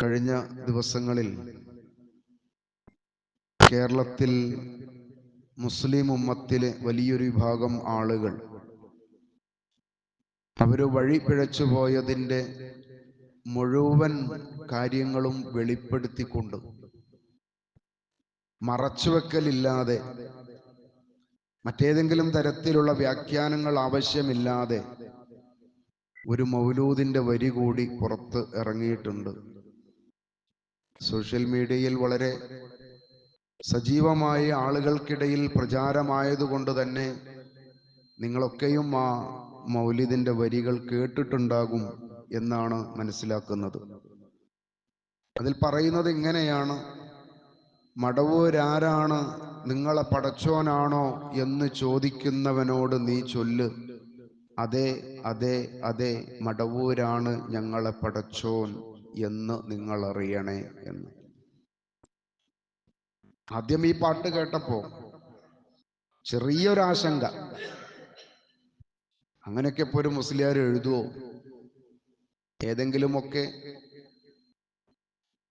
കഴിഞ്ഞ ദിവസങ്ങളിൽ കേരളത്തിൽ മുസ്ലിം ഉമ്മത്തിലെ വലിയൊരു വിഭാഗം ആളുകൾ അവർ വഴി പിഴച്ചു പോയതിന്റെ മുഴുവൻ കാര്യങ്ങളും വെളിപ്പെടുത്തിക്കൊണ്ട് മറച്ചുവെക്കലില്ലാതെ മറ്റേതെങ്കിലും തരത്തിലുള്ള വ്യാഖ്യാനങ്ങൾ ആവശ്യമില്ലാതെ ഒരു മൗലൂദിന്റെ വരി കൂടി പുറത്ത് ഇറങ്ങിയിട്ടുണ്ട്. സോഷ്യൽ മീഡിയയിൽ വളരെ സജീവമായി ആളുകൾക്കിടയിൽ പ്രചാരമായതുകൊണ്ട് തന്നെ നിങ്ങളൊക്കെയും ആ മൗലിദിന്റെ വരികൾ കേട്ടിട്ടുണ്ടാകും എന്നാണ് മനസ്സിലാക്കുന്നത്. അതിൽ പറയുന്നത് ഇങ്ങനെയാണ്. മടവൂരാരാണ് നിങ്ങളെ പടച്ചോനാണോ എന്ന് ചോദിക്കുന്നവനോട് നീ ചൊല്ല്. അതെ അതെ അതെ മടവൂരാണ് ഞങ്ങളെ പടച്ചോൻ. എന്ന് നിങ്ങൾ അറിയണേ എന്ന്. ആദ്യം ഈ പാട്ട് കേട്ടപ്പോ ചെറിയൊരാശങ്ക. അങ്ങനെയൊക്കെ ഇപ്പൊ ഒരു മുസ്ലിയാർ എഴുതുവോ? ഏതെങ്കിലുമൊക്കെ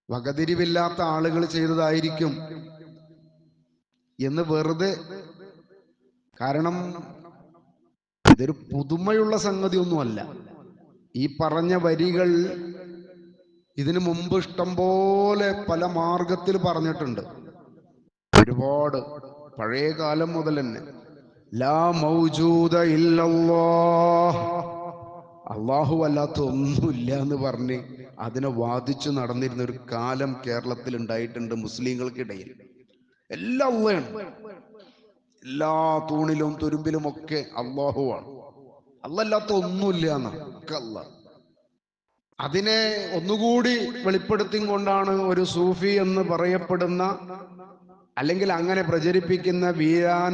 വകതിരിവില്ലാത്ത ആളുകൾ ചെയ്തതായിരിക്കും എന്ന് വെറുതെ. കാരണം ഇതൊരു പുതുമയുള്ള സംഗതിയൊന്നുമല്ല. ഈ പറഞ്ഞ വരികൾ ഇതിനു മുമ്പ് ഇഷ്ടം പോലെ പല മാർഗത്തിൽ പറഞ്ഞിട്ടുണ്ട്. ഒരുപാട്. പഴയ കാലം മുതൽ തന്നെ. ലാ മൗജൂദ അള്ളാഹു അല്ലാത്ത ഒന്നുമില്ല എന്ന് പറഞ്ഞ് അതിനെ വാദിച്ചു നടന്നിരുന്ന ഒരു കാലം കേരളത്തിൽ ഉണ്ടായിട്ടുണ്ട് മുസ്ലിങ്ങൾക്കിടയിൽ. എല്ലാം അള്ളയാണ് എല്ലാ തൂണിലും തുരുമ്പിലും ഒക്കെ അള്ളാഹുവാണ്. അള്ളല്ലാത്ത ഒന്നുമില്ല എന്നാണ് അല്ല അതിനെ ഒന്നുകൂടി വെളിപ്പെടുത്തി കൊണ്ടാണ് ഒരു സൂഫി എന്ന് പറയപ്പെടുന്ന അല്ലെങ്കിൽ അങ്ങനെ പ്രചരിപ്പിക്കുന്ന വീരാൻ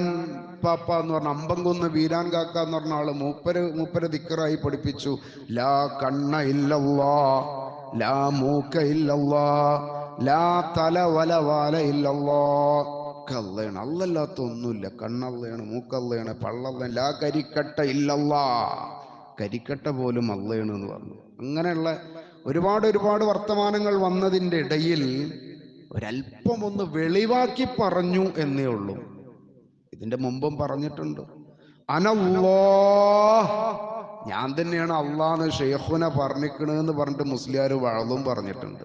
പാപ്പ എന്ന് പറഞ്ഞ അമ്പംകുന്ന് വീരാൻ കാക്ക എന്ന് പറഞ്ഞ ആൾ മൂപ്പര് മൂപ്പര് ദിക്കറായി പഠിപ്പിച്ചു. ലാ കണ്ണ ഇല്ലല്ലാ ലാ മൂക്ക ഇല്ലല്ലാ ലാ തല വല വാല ഇല്ലല്ലാ. കല്ലയാണ് അല്ലല്ലാത്ത ഒന്നുമില്ല. കണ്ണല്ലയാണ് മൂക്കല്ലയാണ് പള്ളല്ല ലാ കരിക്കട്ട ഇല്ലല്ലാ. കരിക്കട്ട പോലും അള്ളയാണ് എന്ന് പറഞ്ഞു. അങ്ങനെയുള്ള ഒരുപാട് ഒരുപാട് വർത്തമാനങ്ങൾ വന്നതിന്റെ ഇടയിൽ ഒരല്പം ഒന്ന് വെളിവാക്കി പറഞ്ഞു എന്നേ ഉള്ളൂ. ഇതിന്റെ മുമ്പും പറഞ്ഞിട്ടുണ്ട്. അനല്ലോ ഞാൻ തന്നെയാണ് അള്ളാന്ന് ഷെയ്ഖുനെ പറഞ്ഞിക്കണെന്ന് പറഞ്ഞിട്ട് മുസ്ലിയാർ വഴലും പറഞ്ഞിട്ടുണ്ട്.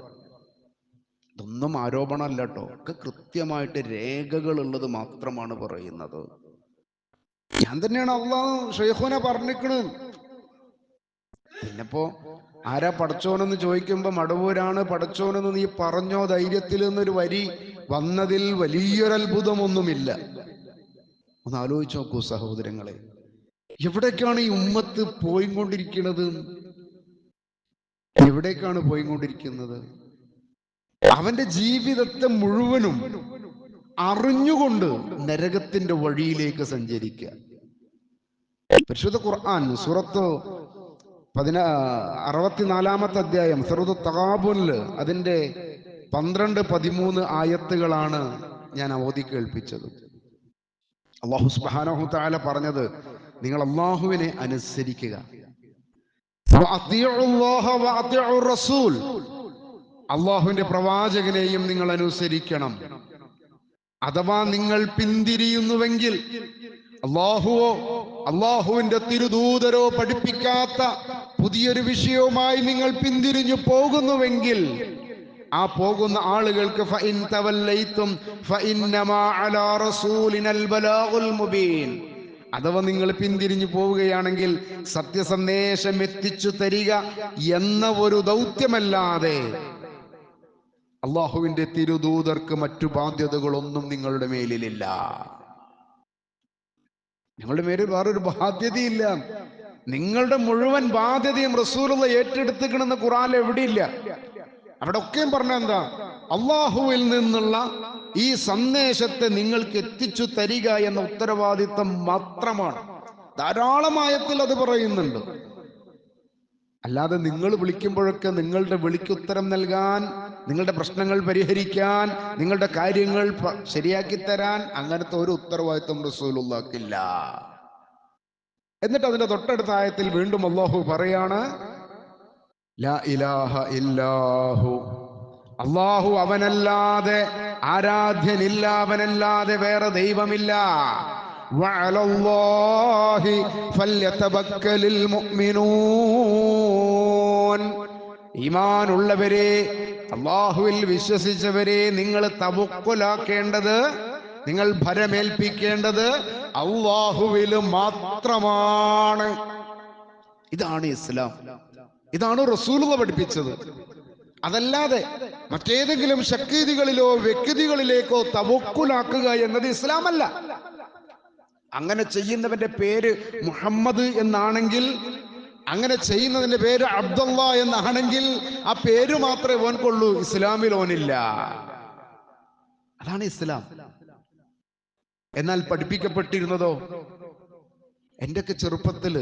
ഇതൊന്നും ആരോപണമല്ല കേട്ടോ. ഒക്കെ കൃത്യമായിട്ട് രേഖകൾ ഉള്ളത് മാത്രമാണ് പറയുന്നത്. ഞാൻ തന്നെയാണ് അള്ളാഹ് ഷെയ്ഖുനെ പറഞ്ഞിക്കണ് പിന്നെപ്പോ ആരാ പടച്ചോനെന്ന് ചോദിക്കുമ്പോ മടവൂരാണ് പടച്ചോനെന്ന് നീ പറഞ്ഞോ ധൈര്യത്തിൽ എന്നൊരു വരി വന്നതിൽ വലിയൊരു അത്ഭുതമൊന്നുമില്ല ഒന്ന് ആലോചിച്ച് നോക്കൂ സഹോദരങ്ങളെ എവിടേക്കാണ് ഈ ഉമ്മത്ത് പോയിക്കൊണ്ടിരിക്കുന്നത് എവിടേക്കാണ് പോയിക്കൊണ്ടിരിക്കുന്നത്? അവന്റെ ജീവിതത്തെ മുഴുവനും അറിഞ്ഞുകൊണ്ട് നരകത്തിന്റെ വഴിയിലേക്ക് സഞ്ചരിക്കുക. പരിശുദ്ധ ഖുർആൻ സൂറത്ത് പതിനാ അറുപത്തിനാലാമത്തെ അധ്യായം സെറുദ് തകാബുൽ അതിന്റെ പന്ത്രണ്ട് പതിമൂന്ന് ആയത്തുകളാണ് ഞാൻ അവധി കേൾപ്പിച്ചത്. അള്ളാഹു സുബ്ഹാനഹു താല പറഞ്ഞത് നിങ്ങൾ അള്ളാഹുവിനെ അനുസരിക്കുക. അള്ളാഹുവിന്റെ പ്രവാചകനെയും നിങ്ങൾ അനുസരിക്കണം. അഥവാ നിങ്ങൾ പിന്തിരിയുന്നുവെങ്കിൽ അള്ളാഹുവോ അള്ളാഹുവിന്റെ തിരുദൂതരോ പഠിപ്പിക്കാത്ത പുതിയൊരു വിഷയവുമായി നിങ്ങൾ പിന്തിരിഞ്ഞു പോകുന്നുവെങ്കിൽ ആ പോകുന്ന ആളുകൾക്ക് അലാ റസൂലിനൽ ബലാഗുൽ മുബീൻ. അഥവാ നിങ്ങൾ പിന്തിരിഞ്ഞു പോവുകയാണെങ്കിൽ സത്യസന്ദേശം എത്തിച്ചു തരിക എന്ന ഒരു ദൗത്യമല്ലാതെ അള്ളാഹുവിന്റെ തിരുദൂതർക്ക് മറ്റു ബാധ്യതകളൊന്നും നിങ്ങളുടെ മേലിലില്ല. നിങ്ങളുടെ മേലിൽ വേറൊരു ബാധ്യതയില്ല. നിങ്ങളുടെ മുഴുവൻ ബാധ്യതയും റസൂലുള്ള ഏറ്റെടുത്തിക്കണമെന്ന് ഖുറാൻ എവിടെയില്ല. അവിടെ ഒക്കെയും പറഞ്ഞ എന്താ? അള്ളാഹുവിൽ നിന്നുള്ള ഈ സന്ദേശത്തെ നിങ്ങൾക്ക് എത്തിച്ചു തരിക എന്ന ഉത്തരവാദിത്തം മാത്രമാണ്. ധാരാളമായത്തിൽ അത് പറയുന്നുണ്ട്. അല്ലാതെ നിങ്ങൾ വിളിക്കുമ്പോഴൊക്കെ നിങ്ങളുടെ വിളിക്ക് ഉത്തരം നൽകാൻ നിങ്ങളുടെ പ്രശ്നങ്ങൾ പരിഹരിക്കാൻ നിങ്ങളുടെ കാര്യങ്ങൾ ശരിയാക്കി തരാൻ അങ്ങനത്തെ ഒരു ഉത്തരവാദിത്വം റസൂലുള്ളാക്കില്ല എന്നിട്ട് അതിന്റെ തൊട്ടടുത്ത ആയത്തിൽ വീണ്ടും അള്ളാഹു പറയാണ് അള്ളാഹു അവനല്ലാതെ ആരാധ്യനില്ല അവനല്ലാതെ വേറെ ദൈവമില്ല. ഈമാനുള്ളവരെ അള്ളാഹുവിൽ വിശ്വസിച്ചവരെ നിങ്ങൾ തവക്കുലാക്കേണ്ടത് നിങ്ങൾ ഭരമേൽപ്പിക്കേണ്ടത് അള്ളാഹുവിൽ മാത്രമാണ്. ഇതാണ് ഇസ്ലാം. ഇതാണ് റസൂലുള്ള പഠിപ്പിച്ചത്. അതല്ലാതെ മറ്റേതെങ്കിലും ശക്തികളിലോ വ്യക്തികളിലേക്കോ തവക്കുലാക്കുക എന്നത് ഇസ്ലാമല്ല. അങ്ങനെ ചെയ്യുന്നവന്റെ പേര് മുഹമ്മദ് എന്നാണെങ്കിൽ അങ്ങനെ ചെയ്യുന്നതിന്റെ പേര് അബ്ദുള്ള എന്നാണെങ്കിൽ ആ പേര് മാത്രമേ ഓൻ കൊള്ളൂ ഇസ്ലാമിൽ ഓനില്ല. അതാണ് ഇസ്ലാം. എന്നാൽ പഠിപ്പിക്കപ്പെട്ടിരുന്നതോ? എന്റെയൊക്കെ ചെറുപ്പത്തിൽ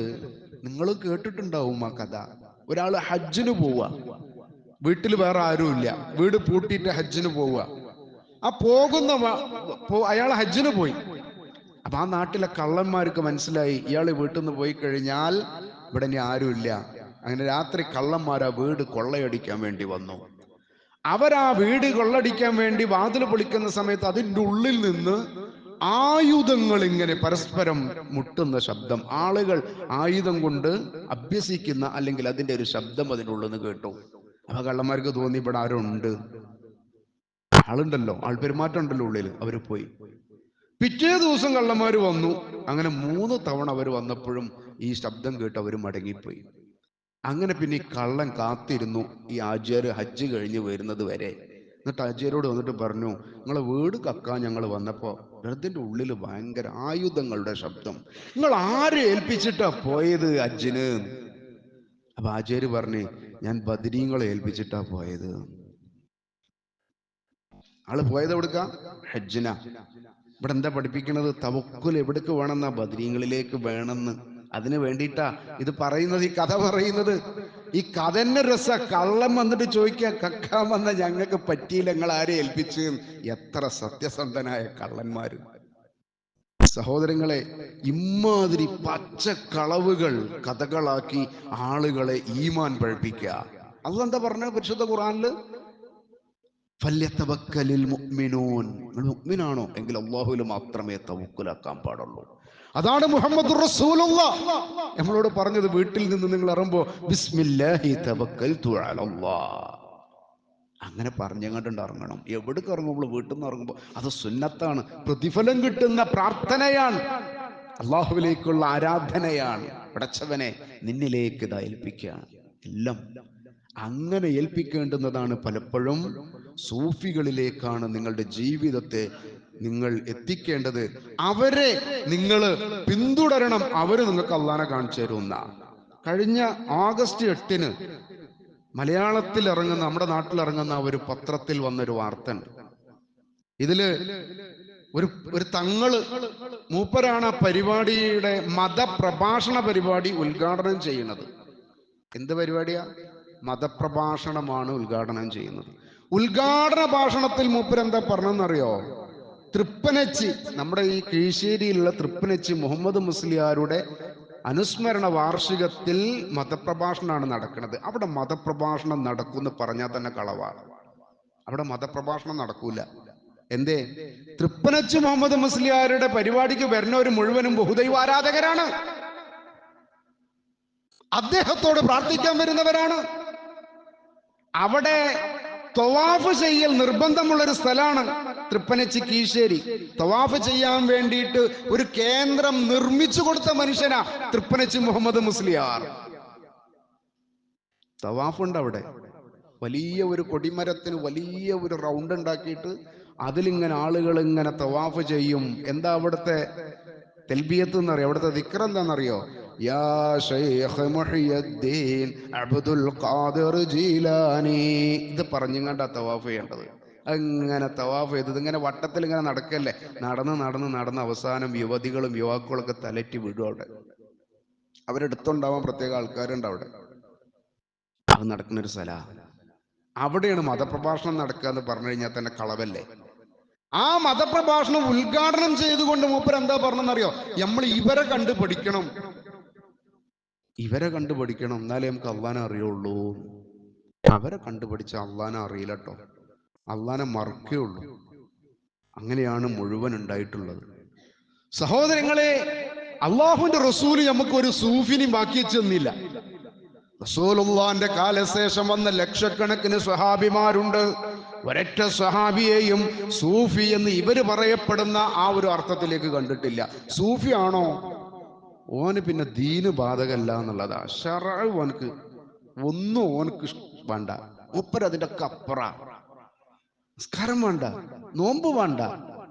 നിങ്ങൾ കേട്ടിട്ടുണ്ടാവും ആ കഥ. ഒരാൾ ഹജ്ജിന് പോവുക. വീട്ടിൽ വേറെ ആരും ഇല്ല. വീട് പൂട്ടിയിട്ട് ഹജ്ജിന് പോവുക. ആ പോകുന്ന അയാൾ ഹജ്ജിന് പോയി. അപ്പൊ ആ നാട്ടിലെ കള്ളന്മാർക്ക് മനസ്സിലായി ഇയാൾ വീട്ടിൽ നിന്ന് പോയി കഴിഞ്ഞാൽ ഇവിടെ ഇനി ആരുമില്ല അങ്ങനെ രാത്രി കള്ളന്മാർ ആ വീട് കൊള്ളയടിക്കാൻ വേണ്ടി വന്നു. അവരാ വീട് കൊള്ളടിക്കാൻ വേണ്ടി വാതിൽ പൊളിക്കുന്ന സമയത്ത് അതിന്റെ ഉള്ളിൽ നിന്ന് ആയുധങ്ങൾ ഇങ്ങനെ പരസ്പരം മുട്ടുന്ന ശബ്ദം. ആളുകൾ ആയുധം കൊണ്ട് അഭ്യസിക്കുന്ന അല്ലെങ്കിൽ അതിന്റെ ഒരു ശബ്ദം അതിന്റെ ഉള്ളെന്ന് കേട്ടു. അപ്പൊ കള്ളന്മാർക്ക് തോന്നി ഇവിടെ ആരുണ്ട്? ആളുണ്ടല്ലോ. ആൾ പെരുമാറ്റം ഉണ്ടല്ലോ ഉള്ളിൽ. അവർ പോയി. പിറ്റേ ദിവസം കള്ളന്മാർ വന്നു. അങ്ങനെ മൂന്ന് തവണ അവർ വന്നപ്പോഴും ഈ ശബ്ദം കേട്ട് അവർ മടങ്ങിപ്പോയി. അങ്ങനെ പിന്നെ ഈ കള്ളൻ കാത്തിരുന്നു. ഈ ആചാര്യ ഹജ്ജ് കഴിഞ്ഞ് വരുന്നത് വരെ. എന്നിട്ട് അജയരോട് വന്നിട്ട് പറഞ്ഞു നിങ്ങളെ വീട് കക്കാൻ ഞങ്ങൾ വന്നപ്പോ വെറുതെ ഉള്ളിൽ ഭയങ്കര ആയുധങ്ങളുടെ ശബ്ദം. നിങ്ങൾ ആരെ ഏൽപ്പിച്ചിട്ടാ പോയത് അജിന് അപ്പൊ ആചാര്യ പറഞ്ഞു ഞാൻ ബദരീങ്ങളെ ഏൽപ്പിച്ചിട്ടാ പോയത്. ആൾ പോയത് എവിടുക്ക? ഹജ്ജിന. ഇവിടെ എന്താ പഠിപ്പിക്കണത്? തവക്കുൽ എവിടേക്ക് വേണമെന്നാ ബദരീങ്ങളിലേക്ക് വേണമെന്ന് അതിന് വേണ്ടിയിട്ടാ ഇത് പറയുന്നത് ഈ കഥ പറയുന്നത്. ഈ കഥ തന്നെ രസ. കള്ളം വന്നിട്ട് ചോദിക്കുക കക്കാൻ വന്ന ഞങ്ങൾക്ക് പറ്റിയില്ല ഞങ്ങൾ ആരെ ഏൽപ്പിച്ചു? എത്ര സത്യസന്ധനായ കള്ളന്മാര്. സഹോദരങ്ങളെ ഇമാതിരി പച്ച കളവുകൾ കഥകളാക്കി ആളുകളെ ഈമാൻ പഴിപ്പിക്കുക. അതെന്താ പറഞ്ഞ പരിശുദ്ധ ഖുറാനിൽ ഫല്യത്തവക്കലിൽ മുഅ്മിനൂൻ. നിങ്ങൾ മുഅ്മിനാണോ? എങ്കിൽ അള്ളാഹുവിൽ മാത്രമേ തവക്കുലാക്കാൻ പാടുള്ളൂ. അതാണ് മുഹമ്മദ് റസൂലുള്ള. നമ്മളോട് പറഞ്ഞത് വീട്ടിൽ നിന്ന് നിങ്ങൾ ഇറങ്ങുമ്പോ ബിസ്മില്ലാഹി അങ്ങനെ പറഞ്ഞങ്ങോട്ടുണ്ട് ഇറങ്ങണം എവിടേക്ക് ഇറങ്ങുമ്പോൾ വീട്ടിൽ നിന്ന് ഇറങ്ങുമ്പോൾ അത് സുന്നത്താണ്. പ്രതിഫലം കിട്ടുന്ന പ്രാർത്ഥനയാണ്. അള്ളാഹുവിലേക്കുള്ള ആരാധനയാണ്. പടച്ചവനെ നിന്നിലേക്ക് ഇതാ ഏൽപ്പിക്കുകയാണ്. എല്ലാം. അങ്ങനെ ഏൽപ്പിക്കേണ്ടുന്നതാണ് പലപ്പോഴും സൂഫികളിലേക്കാണ് നിങ്ങളുടെ ജീവിതത്തെ നിങ്ങൾ എത്തിക്കേണ്ടത് അവരെ നിങ്ങൾ പിന്തുടരണം. അവർ നിങ്ങൾക്ക് അള്ളാനെ കാണിച്ചു തരുന്ന കഴിഞ്ഞ ഓഗസ്റ്റ് എട്ടിന് മലയാളത്തിൽ ഇറങ്ങുന്ന നമ്മുടെ നാട്ടിൽ ഇറങ്ങുന്ന ഒരു പത്രത്തിൽ വന്നൊരു വാർത്ത ഉണ്ട്. ഇതിൽ ഒരു ഒരു തങ്ങൾ മൂപ്പരാണ് ആ പരിപാടിയുടെ മതപ്രഭാഷണ പരിപാടി ഉദ്ഘാടനം ചെയ്യുന്നത്. എന്ത് പരിപാടിയാ? മതപ്രഭാഷണമാണ് ഉദ്ഘാടനം ചെയ്യുന്നത്. ഉദ്ഘാടന ഭാഷണത്തിൽ മൂപ്പരെന്താ പറഞ്ഞെന്നറിയോ? തൃപ്പനച്ചി. നമ്മുടെ ഈ കീഴ്ശ്ശേരിയിലുള്ള തൃപ്പനച്ചി മുഹമ്മദ് മുസ്ലിയാരുടെ അനുസ്മരണ വാർഷികത്തിൽ മതപ്രഭാഷണമാണ് നടക്കുന്നത്. അവിടെ മതപ്രഭാഷണം നടക്കുമെന്ന് പറഞ്ഞാൽ തന്നെ കളവാണ്. അവിടെ മതപ്രഭാഷണം നടക്കൂല. എന്തേ? തൃപ്പനച്ച് മുഹമ്മദ് മുസ്ലിയാരുടെ പരിപാടിക്ക് വരുന്നവർ മുഴുവനും ബഹുദൈവ ആരാധകരാണ് അദ്ദേഹത്തോട് പ്രാർത്ഥിക്കാൻ വരുന്നവരാണ്. അവിടെ തൊവാഫ് ചെയ്യൽ നിർബന്ധമുള്ള ഒരു സ്ഥലമാണ്. തൃപ്പനച്ചി കീശ്ശേരി തവാഫ് ചെയ്യാൻ വേണ്ടിയിട്ട് ഒരു കേന്ദ്രം നിർമ്മിച്ചു കൊടുത്ത മനുഷ്യനാ തൃപ്പനച്ചി മുഹമ്മദ് മുസ്ലിയാർ. തവാഫ് ഉണ്ട് അവിടെ. വലിയ ഒരു കൊടിമരത്തിന് വലിയ ഒരു റൗണ്ട് ഉണ്ടാക്കിയിട്ട് അതിലിങ്ങനെ ആളുകൾ ഇങ്ങനെ തവാഫ് ചെയ്യും. എന്താ അവിടുത്തെ തെൽബിയത്ത് എന്നറിയോ? അവിടുത്തെ ദിക്ർ എന്താണെന്നറിയോ യാ അബ്ദുൽ ഖാദിർ ജീലാനി. ഇത് പറഞ്ഞുകൊണ്ടാ തവാഫ് ചെയ്യേണ്ടത്. അങ്ങനെ തവാഫ് ചെയ്തത് ഇങ്ങനെ വട്ടത്തിൽ ഇങ്ങനെ നടക്കല്ലേ? നടന്ന് നടന്ന് നടന്ന് അവസാനം യുവതികളും യുവാക്കളും ഒക്കെ തലറ്റി വിടും അവിടെ. അവരെടുത്തുണ്ടാവാൻ പ്രത്യേക ആൾക്കാരുണ്ട് അവിടെ. അത് നടക്കുന്ന ഒരു സ്ഥല. അവിടെയാണ് മതപ്രഭാഷണം നടക്കുക എന്ന് പറഞ്ഞു കഴിഞ്ഞാൽ തന്നെ കളവല്ലേ? ആ മതപ്രഭാഷണം ഉദ്ഘാടനം ചെയ്തുകൊണ്ട് മൂപ്പർ എന്താ പറഞ്ഞെന്നറിയോ? നമ്മൾ ഇവരെ കണ്ടു പഠിക്കണം. ഇവരെ കണ്ടു പഠിക്കണം. എന്നാലേ നമുക്ക് അള്ളാനെ അറിയുള്ളൂ. അവരെ കണ്ടുപഠിച്ച അള്ളാനെ അറിയില്ല കേട്ടോ അള്ളാനെ ഉള്ളൂ അങ്ങനെയാണ് മുഴുവൻ ഉണ്ടായിട്ടുള്ളത്. സഹോദരങ്ങളെ അള്ളാഹുവിന്റെ റസൂൽ നമുക്ക് ഒരു സൂഫിനി ബാക്കി ചെന്നില്ല റസൂലുള്ളാന്റെ കാലശേഷം വന്ന ലക്ഷക്കണക്കിന് സ്വഹാബിമാരുണ്ട്. ഒരൊറ്റ സ്വഹാബിയെയും സൂഫി എന്ന് ഇവർ പറയപ്പെടുന്ന ആ ഒരു അർത്ഥത്തിലേക്ക് കണ്ടിട്ടില്ല. സൂഫി ആണോ? ഓന് പിന്നെ ദീന് ബാധകല്ല എന്നുള്ളതാ. ഷറ ഓനക്ക് ഒന്നും ഓനക്ക് വേണ്ട. മുപ്പര് കപ്പറ നിസ്കാരം വേണ്ട നോമ്പ് വേണ്ട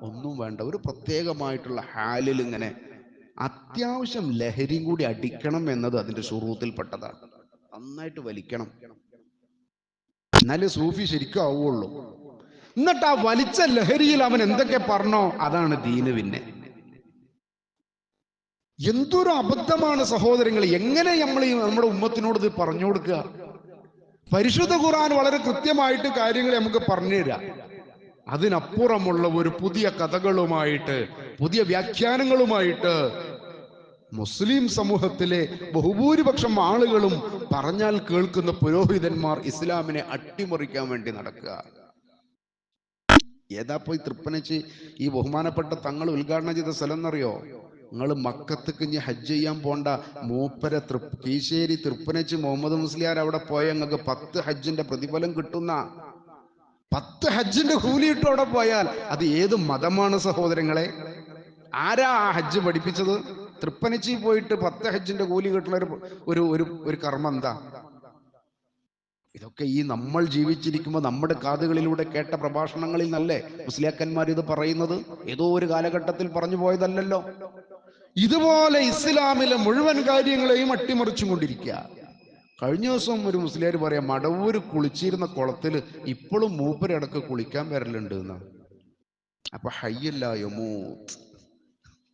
ഒന്നും വേണ്ട. ഒരു പ്രത്യേകമായിട്ടുള്ള ഹാലിൽ ഇങ്ങനെ അത്യാവശ്യം ലഹരിയും കൂടി അടിക്കണം എന്നത് അതിന്റെ ഷുറൂത്തിൽപ്പെട്ടതാണ് നന്നായിട്ട് വലിക്കണം. എന്നാലേ സൂഫി ശരിക്കും ആവുള്ളൂ. എന്നിട്ട് ആ വലിച്ച ലഹരിയിൽ അവൻ എന്തൊക്കെ പറഞ്ഞോ അതാണ് ദീന് പിന്നെ. എന്തൊരു അബദ്ധമാണ് സഹോദരങ്ങൾ എങ്ങനെ നമ്മൾ നമ്മുടെ ഉമ്മത്തിനോട് ഇത് പറഞ്ഞു കൊടുക്കുക? പരിശുദ്ധ ഖുർആൻ വളരെ കൃത്യമായിട്ട് കാര്യങ്ങൾ നമുക്ക് പറഞ്ഞു തരാം. അതിനപ്പുറമുള്ള ഒരു പുതിയ കഥകളുമായിട്ട് പുതിയ വ്യാഖ്യാനങ്ങളുമായിട്ട് മുസ്ലിം സമൂഹത്തിലെ ബഹുഭൂരിപക്ഷം ആളുകളും പറഞ്ഞാൽ കേൾക്കുന്ന പുരോഹിതന്മാർ ഇസ്ലാമിനെ അട്ടിമറിക്കാൻ വേണ്ടി നടക്കുക. ഏതാ പോയി തൃപ്പനച്ച് ഈ ബഹുമാനപ്പെട്ട തങ്ങൾ ഉദ്ഘാടനം ചെയ്ത സ്ഥലം എന്നറിയോ? നിങ്ങൾ മക്കത്തേക്ക് ഇനി ഹജ്ജ് ചെയ്യാൻ പോണ്ട. മൂപ്പര തൃ കീശേരി തൃപ്പനച്ച് മുഹമ്മദ് മുസ്ലിയാർ അവിടെ പോയ നിങ്ങൾക്ക് പത്ത് ഹജ്ജിന്റെ പ്രതിഫലം കിട്ടുന്ന. പത്ത് ഹജ്ജിന്റെ കൂലിയിട്ട് അവിടെ പോയാൽ. അത് ഏത് മതമാണ് സഹോദരങ്ങളെ? ആരാ ആ ഹജ്ജ് പഠിപ്പിച്ചത്? തൃപ്പനച്ചി പോയിട്ട് പത്ത് ഹജ്ജിന്റെ കൂലി കിട്ടുന്ന ഒരു ഒരു ഒരു ഒരു കർമ്മം എന്താ? ഇതൊക്കെ ഈ നമ്മൾ ജീവിച്ചിരിക്കുമ്പോൾ നമ്മുടെ കാതുകളിലൂടെ കേട്ട പ്രഭാഷണങ്ങളിൽ നല്ലേ മുസ്ലിയാക്കന്മാർ ഇത് പറയുന്നത്? ഏതോ ഒരു കാലഘട്ടത്തിൽ പറഞ്ഞു പോയതല്ലല്ലോ. ഇതുപോലെ ഇസ്ലാമിലെ മുഴുവൻ കാര്യങ്ങളെയും അട്ടിമറിച്ചും കൊണ്ടിരിക്കുക. കഴിഞ്ഞ ദിവസം ഒരു മുസ്ലിം പറയാം മടവൂര് കുളിച്ചിരുന്ന കുളത്തിൽ ഇപ്പോഴും മൂപ്പരടക്ക് കുളിക്കാൻ വരലുണ്ട് എന്ന് അപ്പൊ ഹയ്യല്ല യമൂത്ത്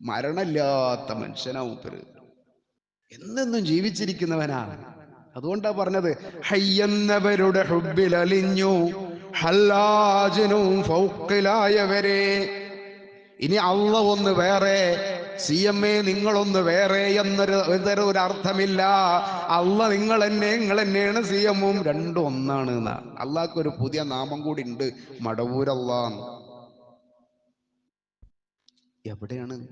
മരണമില്ലാത്ത മനുഷ്യനാ മൂപ്പര്. എന്നെന്നും ജീവിച്ചിരിക്കുന്നവനാ. അതുകൊണ്ടാ പറഞ്ഞത് ഹയ്യെന്നവരുടെ ഹുബിൽ അലിഞ്ഞു ഹല്ലാജനും ഫൗക്കിലായവരെ ഇനി അള്ള ഒന്ന് വേറെ സി എം എ നിങ്ങളൊന്ന് വേറെ എന്നൊരു ഇതൊരു ഒരു അർത്ഥമില്ല അല്ല നിങ്ങൾ എന്നെ നിങ്ങൾ തന്നെയാണ് സി എമ്മും. രണ്ടും ഒന്നാണ് അള്ളാഹ്ക്ക് ഒരു പുതിയ നാമം കൂടി ഉണ്ട് മടവൂരല്ലാന്ന്. എവിടെയാണ്?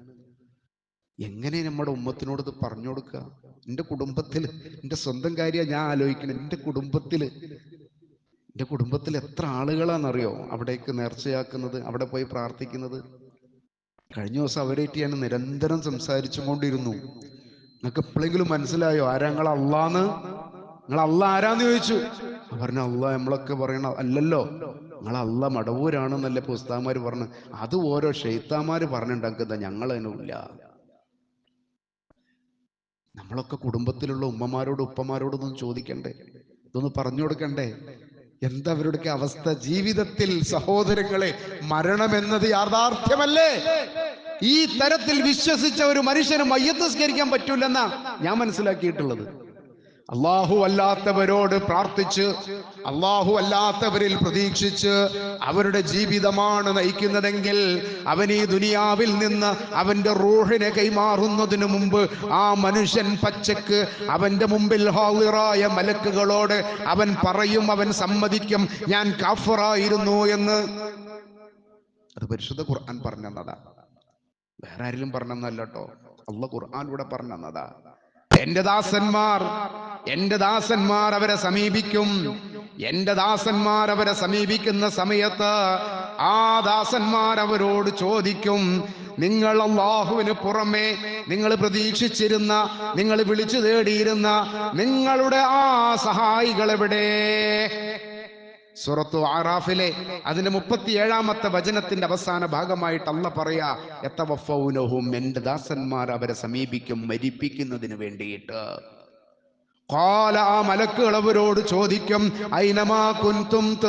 എങ്ങനെ നമ്മുടെ ഉമ്മത്തിനോട് ഇത് പറഞ്ഞു കൊടുക്കുക എന്റെ കുടുംബത്തിൽ എന്റെ സ്വന്തം കാര്യ ഞാൻ ആലോചിക്കണം. എന്റെ കുടുംബത്തിൽ എന്റെ കുടുംബത്തിൽ എത്ര ആളുകളാണെന്നറിയോ അവിടേക്ക് നേർച്ചയാക്കുന്നത് അവിടെ പോയി പ്രാർത്ഥിക്കുന്നത്. കഴിഞ്ഞ ദിവസം അവരായിട്ട് ഞാൻ നിരന്തരം സംസാരിച്ചു കൊണ്ടിരുന്നു നിങ്ങൾക്ക് എപ്പോഴെങ്കിലും മനസ്സിലായോ? ആരാ നിങ്ങൾ അള്ളാന്ന്? നിങ്ങൾ അള്ള ആരാന്ന് ചോദിച്ചു. പറഞ്ഞ അള്ള നമ്മളൊക്കെ പറയണ അല്ലല്ലോ. നിങ്ങൾ അള്ള മടവൂരാണെന്നല്ലേ പുസ്തകന്മാര് പറഞ്ഞു. അത് ഓരോ ഷെയ്ത്താമാര് പറഞ്ഞിട്ടുണ്ടാക്കുന്ന ഞങ്ങൾ അതിനില്ല നമ്മളൊക്കെ കുടുംബത്തിലുള്ള ഉമ്മമാരോടും ഉപ്പമാരോടൊന്നും ചോദിക്കണ്ടേ? ഇതൊന്ന് പറഞ്ഞു കൊടുക്കണ്ടേ? എന്താ അവരുടെയൊക്കെ അവസ്ഥ? ജീവിതത്തിൽ സഹോദരങ്ങളെ മരണം മരണമെന്നത് യാഥാർത്ഥ്യമല്ലേ? ഈ തരത്തിൽ വിശ്വസിച്ച ഒരു മനുഷ്യനും മയ്യത്ത് സ്കരിക്കാൻ പറ്റൂലെന്നാ ഞാൻ മനസ്സിലാക്കിയിട്ടുള്ളത്. അള്ളാഹു അല്ലാത്തവരോട് പ്രാർത്ഥിച്ച് അള്ളാഹു അല്ലാത്തവരിൽ പ്രതീക്ഷിച്ച് അവരുടെ ജീവിതമാണ് നയിക്കുന്നതെങ്കിൽ അവൻ ഈ ദുനിയാവിൽ നിന്ന് അവന്റെ റൂഹിനെ കൈമാറുന്നതിനു മുമ്പ് ആ മനുഷ്യൻ പച്ചക്ക് അവന്റെ മുമ്പിൽ ഹാളിറായ മലക്കുകളോട് അവൻ പറയും അവൻ സമ്മതിക്കും ഞാൻ കാഫറായിരുന്നു എന്ന്. അത് പരിശുദ്ധ ഖുർആൻ പറഞ്ഞതാ വേറെ ആരെങ്കിലും പറഞ്ഞതല്ലോ കേട്ടോ അള്ള ഖുർആാനിലൂടെ പറഞ്ഞതാ എന്റെ ദാസന്മാർ എന്റെ ദാസന്മാർ അവരെ സമീപിക്കും. എന്റെ ദാസന്മാർ അവരെ സമീപിക്കുന്ന സമയത്ത് ആ ദാസന്മാർ അവരോട് ചോദിക്കും നിങ്ങൾ അള്ളാഹുവിന് പുറമെ നിങ്ങൾ പ്രതീക്ഷിച്ചിരുന്ന നിങ്ങൾ വിളിച്ചു തേടിയിരുന്ന നിങ്ങളുടെ ആ സഹായികൾ എവിടെ സൂറത്തു ആറാഫിലെ അതിന്റെ മുപ്പത്തി ഏഴാമത്തെ വചനത്തിന്റെ അവസാന ഭാഗമായിട്ട് അല്ല പറയാ എത്തവഫൗനഹും എന്റെ ദാസന്മാർ അവരെ സമീപിക്കും മരിപ്പിക്കുന്നതിന് വേണ്ടിയിട്ട്. കാല ആ മലക്കുകൾ അവരോട് ചോദിക്കും ഐനമാ കുന്തും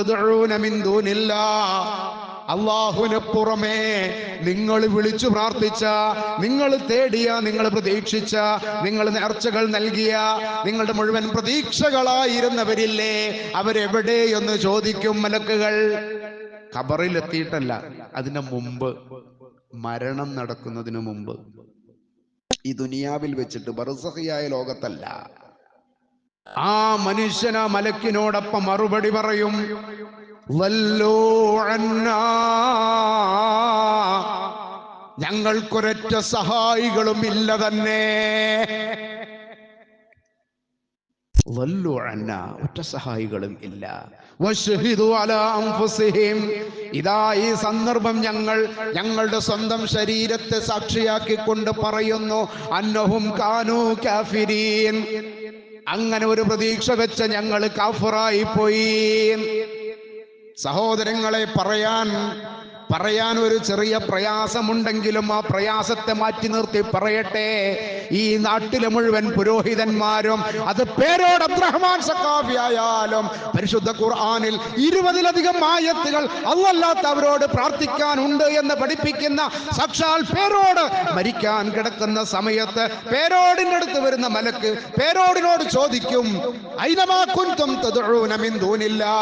അള്ളാഹുവിന് പുറമേ നിങ്ങൾ വിളിച്ചു പ്രാർത്ഥിച്ച നിങ്ങൾ തേടിയ നിങ്ങൾ പ്രതീക്ഷിച്ച നിങ്ങൾ നേർച്ചകൾ നൽകിയ നിങ്ങളുടെ മുഴുവൻ പ്രതീക്ഷകളായിരുന്നവരില്ലേ? അവരെവിടെ എന്ന് ചോദിക്കും മലക്കുകൾ. ഖബറിലെത്തിയിട്ടല്ല അതിന് മുമ്പ് മരണം നടക്കുന്നതിന് മുമ്പ്. ഈ ദുനിയാവിൽ വെച്ചിട്ട് ബർസഹിയായ ലോകത്തല്ല. ആ മനുഷ്യനാ മലക്കിനോടൊപ്പം മറുപടി പറയും. ഞങ്ങൾക്കൊരൊറ്റ സഹായികളും ഇല്ല തന്നെ ഒറ്റ സഹായികളും ഇല്ല. ഇതാ ഈ സന്ദർഭം ഞങ്ങൾ ഞങ്ങളുടെ സ്വന്തം ശരീരത്തെ സാക്ഷിയാക്കിക്കൊണ്ട് പറയുന്നു അന്നഹും കാനു കാഫിരീൻ. അങ്ങനെ ഒരു പ്രതീക്ഷ വെച്ച ഞങ്ങൾ കാഫറായി പോയി സഹോദരങ്ങളെ പറയാൻ പറയാൻ ഒരു ചെറിയ പ്രയാസമുണ്ടെങ്കിലും ആ പ്രയാസത്തെ മാറ്റി നിർത്തി പറയട്ടെ ഈ നാട്ടിലെ മുഴുവൻ പുരോഹിതന്മാരും അത് പേരോട് അബ്രഹ്മാൻ സക്കാഫി പരിശുദ്ധ ഖുർആനിൽ ഇരുപതിലധികം ആയത്തുകൾ പ്രാർത്ഥിക്കാൻ പ്രാർത്ഥിക്കാനുണ്ട് എന്ന് പഠിപ്പിക്കുന്ന സാക്ഷാൽ പേരോട് മരിക്കാൻ കിടക്കുന്ന സമയത്ത് പേരോടിന്റെ അടുത്ത് വരുന്ന മലക്ക് പേരോടിനോട് ചോദിക്കും "അയ്നമാ കുൻതും തദ്ഉന മിൻ ദൂനില്ലാ?"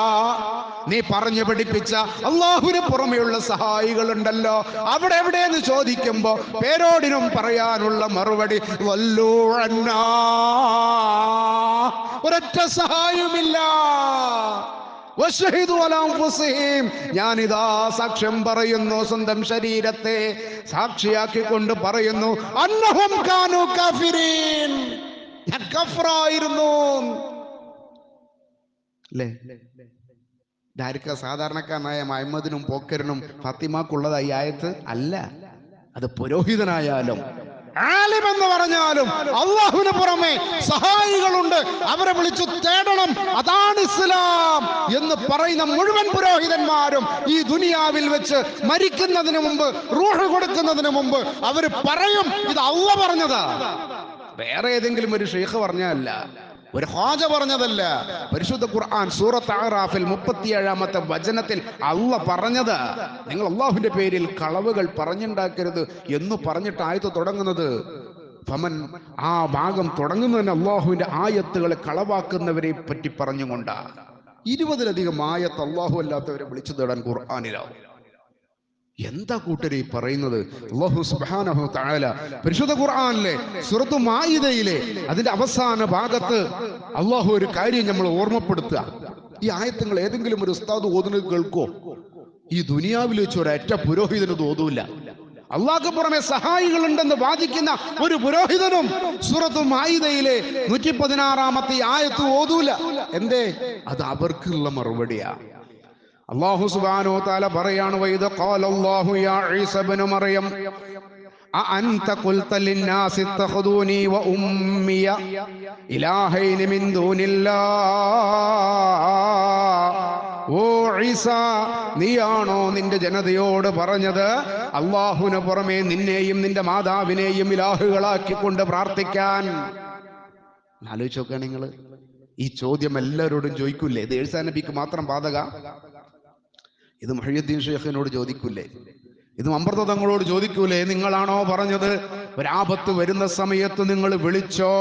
നീ പറഞ്ഞു പഠിപ്പിച്ച അള്ളാഹുവിന് പുറമെയുള്ള സഹായികളുണ്ടല്ലോ. അവിടെ എവിടെയെന്ന് ചോദിക്കുമ്പോ പേരോടിനും പറയാനുള്ള മറുപടി വല്ലൂഴന്ന ഒരൊറ്റ സഹായമില്ല. ഞാനിതാ സാക്ഷ്യം പറയുന്നു സ്വന്തം ശരീരത്തെ. സാക്ഷിയാക്കിക്കൊണ്ട് പറയുന്നു അന്നഹും കാനു കാഫിരീൻ. അല്ലേ? ഇതാർക്ക സാധാരണക്കാരനായ മഹമ്മദിനും പോക്കരനും ഫത്തിമാക്കുള്ളത് ഈ ആയത്ത് അല്ല. അത് പുരോഹിതനായാലും ആലിം എന്ന് പറഞ്ഞാലും അള്ളാഹുവിന് പുറമെ സഹായികളുണ്ട്. അവരെ വിളിച്ചു തേടണം. അതാണ് ഇസ്ലാം എന്ന് പറയുന്ന മുഴുവൻ പുരോഹിതന്മാരും ഈ ദുനിയാവിൽ വെച്ച് മരിക്കുന്നതിന് മുമ്പ് റൂഹ് കൊടുക്കുന്നതിന് മുമ്പ് അവർ പറയും ഇത് അള്ള പറഞ്ഞതാ. വേറെ ഏതെങ്കിലും ഒരു ഷെയ്ഖ് പറഞ്ഞല്ല ഒരു ഹാജ പറഞ്ഞതല്ല. പരിശുദ്ധ ഖുർആൻ സൂറത്ത് ആറാഫിൽ മുപ്പത്തിയേഴാമത്തെ വചനത്തിൽ അള്ള പറഞ്ഞത്. നിങ്ങൾ അള്ളാഹുവിന്റെ പേരിൽ കളവുകൾ പറഞ്ഞുണ്ടാക്കരുത് എന്ന് പറഞ്ഞിട്ട് ആയത്ത് തുടങ്ങുന്നത്. ഫമൻ ആ ഭാഗം തുടങ്ങുന്നതിന് അള്ളാഹുവിന്റെ ആയത്തുകളെ കളവാക്കുന്നവരെ പറ്റി പറഞ്ഞുകൊണ്ടാ ഇരുപതിലധികം ആയത്ത് അള്ളാഹു അല്ലാത്തവരെ വിളിച്ചു തേടാൻ ഖുർആാനിലാവും. എന്താ കൂട്ടര് ഈ പറയുന്നത്? പരിശുദ്ധ ഖുർആനിലെ സുറത്തു മായിതയിലെ അതിന്റെ അവസാന ഭാഗത്ത് അള്ളാഹു ഒരു കാര്യം നമ്മൾ ഓർമ്മപ്പെടുത്തുക. ഈ ആയത്തങ്ങൾ ഏതെങ്കിലും ഒരു ഉസ്താദ് ഓതുന്നത് കേൾക്കോ? ഈ ദുനിയാവിൽ വെച്ച് ഒരൊറ്റ പുരോഹിതന് ഓതൂല. അള്ളാഹ്ക്ക് പുറമെ സഹായികളുണ്ടെന്ന് വാദിക്കുന്ന ഒരു പുരോഹിതനും സുറത്തും മായിതയിലെ നൂറ്റി പതിനാറാമത്തെ ആയത്ത് ഓതൂല. എന്തേ? അത് അവർക്കുള്ള മറുപടിയാ. അള്ളാഹു സുബാനോ താല പറയാണ് വൈദ ഖാല യാ ഈസ ഇബ്നു മറിയം അഅൻത ഖുൽത ലിന്നാസി ഇത്തഖദൂനി വ ഉമ്മിയ ഇലാഹൈനി മിൻ ദൂനില്ലാഹ്. ഓ ഈസ നീയാണോ നിന്റെ ജനതയോട് പറഞ്ഞത്? അള്ളാഹുവിന് പുറമെ നിന്നെയും നിന്റെ മാതാവിനെയും ഇലാഹുകളാക്കിക്കൊണ്ട് പ്രാർത്ഥിക്കാൻ. ആലോചിച്ച് നോക്കുക നിങ്ങൾ ഈ ചോദ്യം എല്ലാവരോടും ചോദിക്കൂലേ ഇത് എഴുസാനബിക്ക് മാത്രം ബാധക? ഇത് മൊഹീദ്ദീൻ ഷെയ്ഖിനോട് ചോദിക്കൂലേ? ഇത് അമൃത തങ്ങളോട് ചോദിക്കൂലേ? നിങ്ങളാണോ പറഞ്ഞത്? ഒരാപത്ത് വരുന്ന സമയത്ത് നിങ്ങൾ വിളിച്ചോ?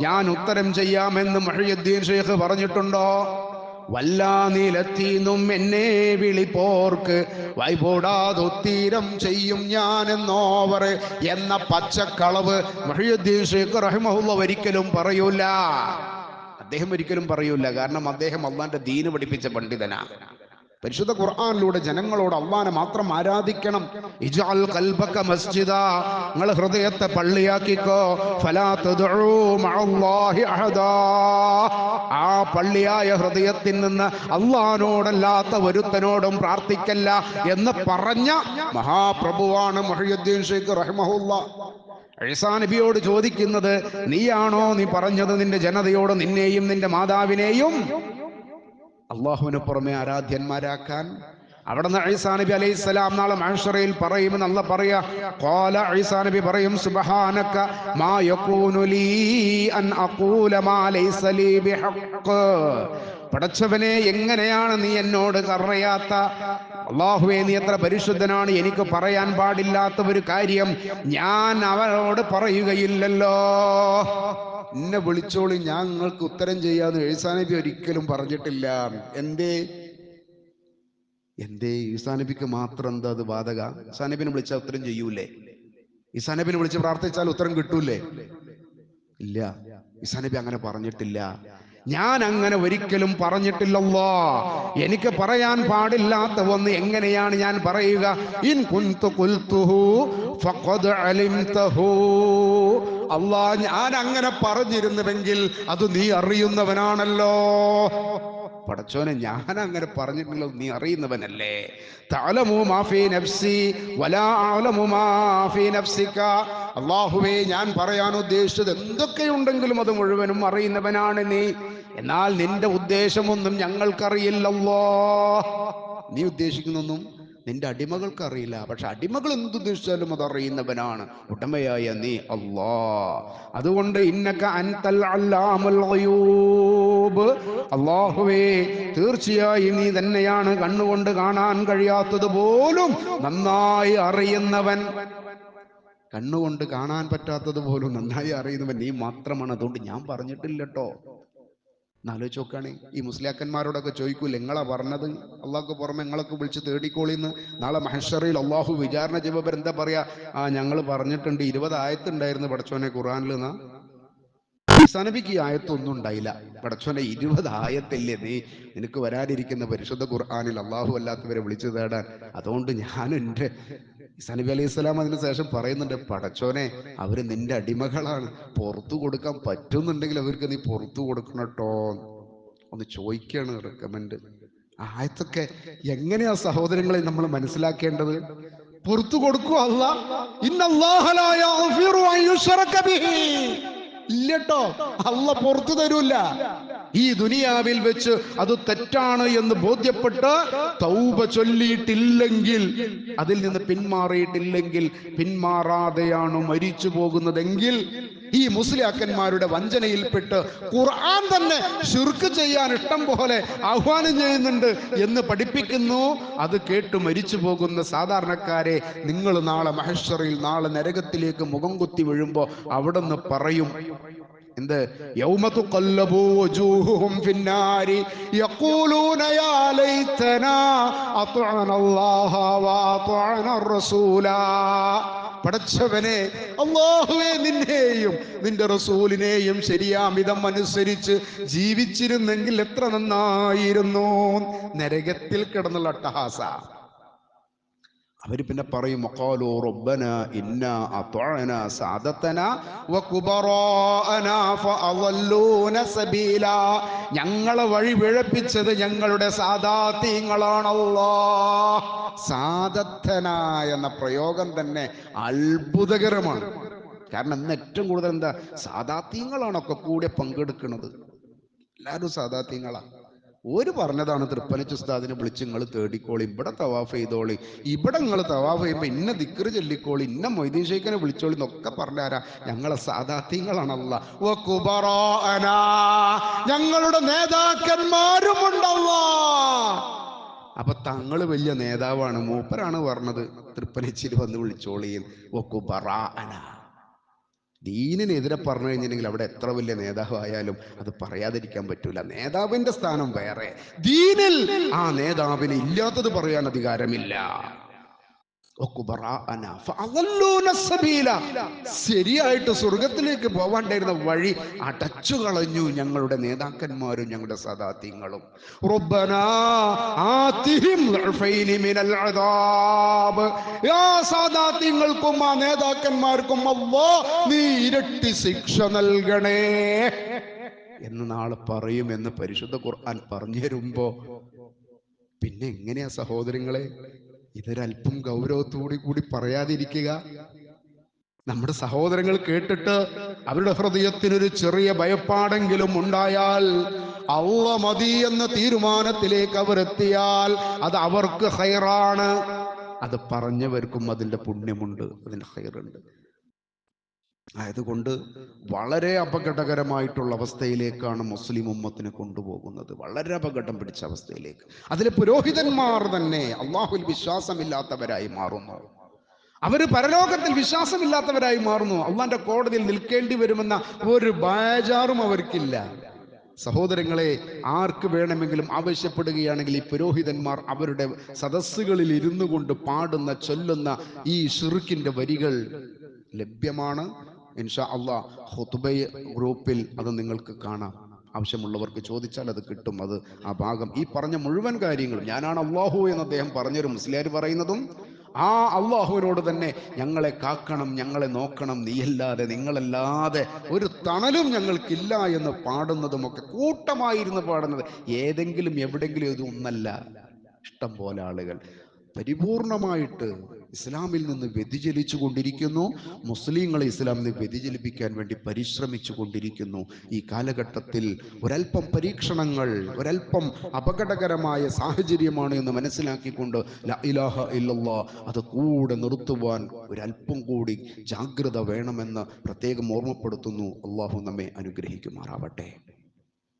ഞാൻ ഉത്തരം ചെയ്യാമെന്ന് മൊഹീദ്ദീൻ ഷെയ്ഖ് പറഞ്ഞിട്ടുണ്ടോ? വല്ലാ നീലത്തീന്നും എന്നെ വിളി പോർക്ക് വിളിപ്പോർക്ക് വൈപോടാതൊത്തീരം ചെയ്യും ഞാൻ എന്നോവർ എന്ന പച്ചക്കളവ് മൊഹീദ്ദീൻ ഷെയ്ഖ് റഹിമഹുള്ള ഒരിക്കലും പറയൂല. അദ്ദേഹം ഒരിക്കലും പറയൂല. കാരണം അദ്ദേഹം അള്ളാന്റെ ദീന് പഠിപ്പിച്ച പണ്ഡിതനാ പരിശുദ്ധ ഖുർആാനിലൂടെ ജനങ്ങളോട് അള്ളാനെ മാത്രം ആരാധിക്കണം. ഇജാൽ കൽബക മസ്ജിദ. നിങ്ങൾ ഹൃദയത്തെ പള്ളിയാക്കിക്കോ. ആ പള്ളിയായ ഹൃദയത്തിൽ നിന്ന് അള്ളഹാനോടല്ലാത്ത ഒരുത്തനോടും പ്രാർത്ഥിക്കല്ല എന്ന് പറഞ്ഞ മഹാപ്രഭുവാണ് മൊഹീദ്ദീൻ ഷെയ്ഖ് റഹ്മുല്ല ഐസാ നബിയോട് ചോദിക്കുന്നത് നീയാണോ നീ പറഞ്ഞത് നിന്റെ ജനതയോട് നിന്നെയും നിന്റെ മാതാവിനെയും? അള്ളാഹുവിന് പുറമെ ആരാധ്യന്മാരാക്കാൻ. അവിടെ നിന്ന് ഐസാ നബി അലൈഹി സ്വലാം നാളെ മഹഷറയിൽ പറയുമെന്ന് അല്ല പറയാ. കോല ഐസാ നബി പറയും സുബ്ഹാനക മാ യഖൂനു ലീ അൻ അഖൂല മാ ലൈസ ബിഹഖ്. പടച്ചവനെ എങ്ങനെയാണ് നീ എന്നോട് കറയാത്ത? അള്ളാഹുവേ നീ എത്ര പരിശുദ്ധനാണ് എനിക്ക് പറയാൻ പാടില്ലാത്ത ഒരു കാര്യം ഞാൻ അവരോട് പറയുകയില്ലല്ലോ. എന്നെ വിളിച്ചോളി ഞാൻ നിങ്ങൾക്ക് ഉത്തരം ചെയ്യാന്ന് എഴുസാനബി ഒരിക്കലും പറഞ്ഞിട്ടില്ല. എന്തേ? എന്തേ? ഈസാനബിക്ക് മാത്രം എന്താ അത് ബാധക? ഈസാനബിനെ വിളിച്ചാൽ ഉത്തരം ചെയ്യൂലേ? ഈസാനബിനെ വിളിച്ച് പ്രാർത്ഥിച്ചാൽ ഉത്തരം കിട്ടൂലേ? ഇല്ല. ഈസാനബി അങ്ങനെ പറഞ്ഞിട്ടില്ല. ഞാൻ അങ്ങനെ ഒരിക്കലും പറഞ്ഞിട്ടില്ലല്ലോ. എനിക്ക് പറയാൻ പാടില്ലാത്ത ഒന്ന് എങ്ങനെയാണ് ഞാൻ പറയുക? ഇൻ കുന്തു കുൽത്തുഹു ഫഖദ് അലിംതഹു. അല്ലാ ഞാൻ അങ്ങനെ പറഞ്ഞിരുന്നുവെങ്കിൽ അത് നീ അറിയുന്നവനാണല്ലോ. പടച്ചോനെ ഞാൻ അങ്ങനെ പറഞ്ഞിട്ടുള്ളത് നീ അറിയുന്നവനല്ലേ? അല്ലാഹുവേ ഞാൻ പറയാൻ ഉദ്ദേശിച്ചത് എന്തൊക്കെയുണ്ടെങ്കിലും അത് മുഴുവനും അറിയുന്നവനാണ് നീ. എന്നാൽ നിന്റെ ഉദ്ദേശമൊന്നും ഞങ്ങൾക്കറിയില്ലല്ലോ. നീ ഉദ്ദേശിക്കുന്നൊന്നും നിന്റെ അടിമകൾക്ക് അറിയില്ല. പക്ഷെ അടിമകൾ എന്ത് ഉദ്ദേശിച്ചാലും അത് അറിയുന്നവനാണ്. ഉടമയായ നീ അള്ളാ അതുകൊണ്ട് അൻതൽ അല്ലാഹുവേ തീർച്ചയായും നീ തന്നെയാണ് കണ്ണുകൊണ്ട് കാണാൻ കഴിയാത്തത് പോലും നന്നായി അറിയുന്നവൻ. കണ്ണുകൊണ്ട് കാണാൻ പറ്റാത്തത് പോലും നന്നായി അറിയുന്നവൻ നീ മാത്രമാണ്. അതുകൊണ്ട് ഞാൻ പറഞ്ഞിട്ടില്ല കേട്ടോ എന്നാലോചിച്ച് നോക്കുകയാണ് ഈ മുസ്ലിയാക്കന്മാരോടൊക്കെ ചോദിക്കൂല നിങ്ങളെ പറഞ്ഞത്? അള്ളാഹ്ക്ക് പുറമെ നിങ്ങളൊക്കെ വിളിച്ച് തേടിക്കോളിന്ന്. നാളെ മഹഷറിൽ അള്ളാഹു വിചാരണ ചെയ്യുമ്പോൾ എന്താ പറയാ? ആ ഞങ്ങൾ പറഞ്ഞിട്ടുണ്ട് ഇരുപത് ആയത്തുണ്ടായിരുന്നു പടച്ചോനെ ഖുറാനിൽ നിന്ന് സനബിക്ക് ഈ ആയത്തൊന്നും ഉണ്ടായില്ല. പടച്ചോനെ ഇരുപത് ആയത്തല്ലേ നീ? നിനക്ക് വരാനിരിക്കുന്ന പരിശുദ്ധ ഖുർആാനിൽ അള്ളാഹു അല്ലാത്തവരെ വിളിച്ചു തേടാൻ. അതുകൊണ്ട് ഞാൻ എന്റെ സനബി അലൈഹി സ്വലാം അതിന് ശേഷം പറയുന്നുണ്ട് പടച്ചോനെ അവർ നിന്റെ അടിമകളാണ്. പുറത്തു കൊടുക്കാൻ പറ്റുന്നുണ്ടെങ്കിൽ അവർക്ക് നീ പുറത്തു കൊടുക്കണം കേട്ടോ ഒന്ന് ചോദിക്കുകയാണ് റെക്കമെൻഡ് ആയത്തൊക്കെ എങ്ങനെയാ സഹോദരങ്ങളെ നമ്മൾ മനസ്സിലാക്കേണ്ടത്? പുറത്തു കൊടുക്കുക അല്ല ഇന്നല്ലാഹലായ ഇല്ലട്ടോ. അല്ല പുറത്തു തരൂല. ഈ ദുനിയാവിൽ വെച്ച് അത് തെറ്റാണ് എന്ന് ബോധ്യപ്പെട്ട് തൗബ ചൊല്ലിയിട്ടില്ലെങ്കിൽ അതിൽ നിന്ന് പിന്മാറിയിട്ടില്ലെങ്കിൽ പിന്മാറാതെയാണ് മരിച്ചു പോകുന്നതെങ്കിൽ ഈ മുസ്ലിയാക്കന്മാരുടെ വഞ്ചനയിൽപ്പെട്ട് ഖുർആൻ തന്നെ ശുർക്ക് ചെയ്യാൻ ഇഷ്ടം പോലെ ആഹ്വാനം ചെയ്യുന്നുണ്ട് എന്ന് പഠിപ്പിക്കുന്നു. അത് കേട്ട് മരിച്ചു പോകുന്ന സാധാരണക്കാരെ നിങ്ങൾ നാളെ മഹേശ്വറിൽ നാളെ നരകത്തിലേക്ക് മുഖം കുത്തി വീഴുമ്പോ നിന്ന് പറയും. എന്ത്? യൗമതു ഖല്ലബു വജൂഹുഹും ഫിന്നാരി യഖൂലൂന യാ ലൈതനാ അല്ലാഹ വ റസൂല. പടച്ചവനെ അള്ളാഹുവേ നിന്നെയും നിന്റെ റസൂലിനെയും ശരിയാമിതം അനുസരിച്ച് ജീവിച്ചിരുന്നെങ്കിൽ എത്ര നന്നായിരുന്നു. നരകത്തിൽ കിടന്നുള്ള അട്ടഹാസ. അവർ പിന്നെ പറയും വഖാലു റബ്ബന ഇന്ന അത്അന സാദത്തന ഫഅളല്ലൂന സബീല. ഞങ്ങളെ വഴി വിഴപ്പിച്ചത് ഞങ്ങളുടെ സാദാത്യങ്ങളാണല്ലോ സാദത്തന എന്ന പ്രയോഗം തന്നെ അത്ഭുതകരമാണ്. കാരണം ഇന്ന് ഏറ്റവും കൂടുതൽ എന്താ സാദാത്യങ്ങളാണൊക്കെ കൂടെ പങ്കെടുക്കുന്നത് എല്ലാവരും സാദാത്യങ്ങളാ ഒരു പറഞ്ഞതാണ് തൃപ്പനച്ച് ഉസ്താദിനെ വിളിച്ച് നിങ്ങൾ തേടിക്കോളി ഇവിടെ തവാഫ് ചെയ്തോളി. ഇവിടെ നിങ്ങൾ തവാഫ് ചെയ്യുമ്പോൾ ഇന്ന ദിക്കറ് ചൊല്ലിക്കോളി ഇന്ന മൊയ്തീൻ ഷെയ്ഖിനെ വിളിച്ചോളി എന്നൊക്കെ പറഞ്ഞാരാ? ഞങ്ങളെ സാധാത്യങ്ങളാണല്ല ഞങ്ങളുടെ നേതാക്കന്മാരുമുണ്ടല്ല. അപ്പൊ തങ്ങൾ വലിയ നേതാവാണ് മൂപ്പരാണ് പറഞ്ഞത്. തൃപ്പനച്ചിൽ വന്ന് വിളിച്ചോളിയും ഒക്കുബറാന ദീനിനെതിരെ പറഞ്ഞു കഴിഞ്ഞിട്ടുണ്ടെങ്കിൽ അവിടെ എത്ര വലിയ നേതാവായാലും അത് പറയാതിരിക്കാൻ പറ്റൂല നേതാവിന്റെ സ്ഥാനം വേറെ ദീനിൽ ആ നേതാവിന് ഇല്ലാത്തത് പറയാൻ അധികാരമില്ല. ശരിയായിട്ട് സ്വർഗത്തിലേക്ക് പോവാണ്ടായിരുന്ന വഴി അടച്ചു കളഞ്ഞു ഞങ്ങളുടെ നേതാക്കന്മാരും ഞങ്ങളുടെ സദാത്യങ്ങളും സാദാത്യങ്ങൾക്കും ആ നേതാക്കന്മാർക്കും അവ്വോ നീ ഇരട്ടി ശിക്ഷ നൽകണേ. എന്ന് നാളെ പറയുമെന്ന് പരിശുദ്ധ ഖുർആൻ പറഞ്ഞു തരുമ്പോ പിന്നെ എങ്ങനെയാ സഹോദരങ്ങളെ? ഇതൊരല്പം ഗൗരവത്തോടു കൂടി പറയാതിരിക്കുക. നമ്മുടെ സഹോദരങ്ങൾ കേട്ടിട്ട് അവരുടെ ഹൃദയത്തിനൊരു ചെറിയ ഭയപ്പാടെങ്കിലും ഉണ്ടായാൽ അള്ള മതി എന്ന തീരുമാനത്തിലേക്ക് അവരെത്തിയാൽ അത് അവർക്ക് ഹൈറാണ്. അത് പറഞ്ഞവർക്കും അതിന്റെ പുണ്യമുണ്ട് അതിന്റെ ഹൈറുണ്ട്. ആയതുകൊണ്ട് വളരെ അപകടകരമായിട്ടുള്ള അവസ്ഥയിലേക്കാണ് മുസ്ലിം ഉമ്മത്തിനെ കൊണ്ടുപോകുന്നത്. വളരെ അപകടം പിടിച്ച അവസ്ഥയിലേക്ക്. അതിലെ പുരോഹിതന്മാർ തന്നെ അള്ളാഹുൽ വിശ്വാസമില്ലാത്തവരായി മാറുന്നു. അവർ പരലോകത്തിൽ വിശ്വാസമില്ലാത്തവരായി മാറുന്നു. അള്ളാന്റെ കോടതിയിൽ നിൽക്കേണ്ടി വരുമെന്ന ഒരു ബാജാറും അവർക്കില്ല. സഹോദരങ്ങളെ ആർക്ക് വേണമെങ്കിലും ആവശ്യപ്പെടുകയാണെങ്കിൽ ഈ പുരോഹിതന്മാർ അവരുടെ സദസ്സുകളിൽ ഇരുന്നു കൊണ്ട് പാടുന്ന ചൊല്ലുന്ന ഈ ഷിറുക്കിന്റെ വരികൾ ലഭ്യമാണ്. ഇൻഷാ അള്ളാ ഹുത്തുബ ഗ്രൂപ്പിൽ അത് നിങ്ങൾക്ക് കാണാം. ആവശ്യമുള്ളവർക്ക് ചോദിച്ചാൽ അത് കിട്ടും. അത് ആ ഭാഗം. ഈ പറഞ്ഞ മുഴുവൻ കാര്യങ്ങളും ഞാനാണ് അള്ളാഹു എന്ന് അദ്ദേഹം പറഞ്ഞൊരു മുസ്ലിയാർ പറയുന്നതും ആ അള്ളാഹുവിനോട് തന്നെ ഞങ്ങളെ കാക്കണം ഞങ്ങളെ നോക്കണം നീയല്ലാതെ നിങ്ങളല്ലാതെ ഒരു തണലും ഞങ്ങൾക്കില്ല എന്ന് പാടുന്നതുമൊക്കെ കൂട്ടമായിരുന്നു പാടുന്നത്. ഏതെങ്കിലും എവിടെങ്കിലും ഇത് ഒന്നല്ല. ഇഷ്ടം പോലെ ആളുകൾ. പരിപൂർണമായിട്ട് ഇസ്ലാമിൽ നിന്ന് വ്യതിചലിച്ചു കൊണ്ടിരിക്കുന്നു. മുസ്ലിങ്ങളെ ഇസ്ലാമിൽ നിന്ന് വ്യതിചലിപ്പിക്കാൻ വേണ്ടി പരിശ്രമിച്ചു കൊണ്ടിരിക്കുന്നു. ഈ കാലഘട്ടത്തിൽ ഒരൽപ്പം പരീക്ഷണങ്ങൾ ഒരൽപ്പം അപകടകരമായ സാഹചര്യമാണ് എന്ന് മനസ്സിലാക്കിക്കൊണ്ട് ഇലാഹ ഇല്ലല്ലാ അത് കൂടെ നിർത്തുവാൻ ഒരൽപ്പം കൂടി ജാഗ്രത വേണമെന്ന് പ്രത്യേകം ഓർമ്മപ്പെടുത്തുന്നു. അള്ളാഹു നമ്മെ അനുഗ്രഹിക്കുമാറാവട്ടെ.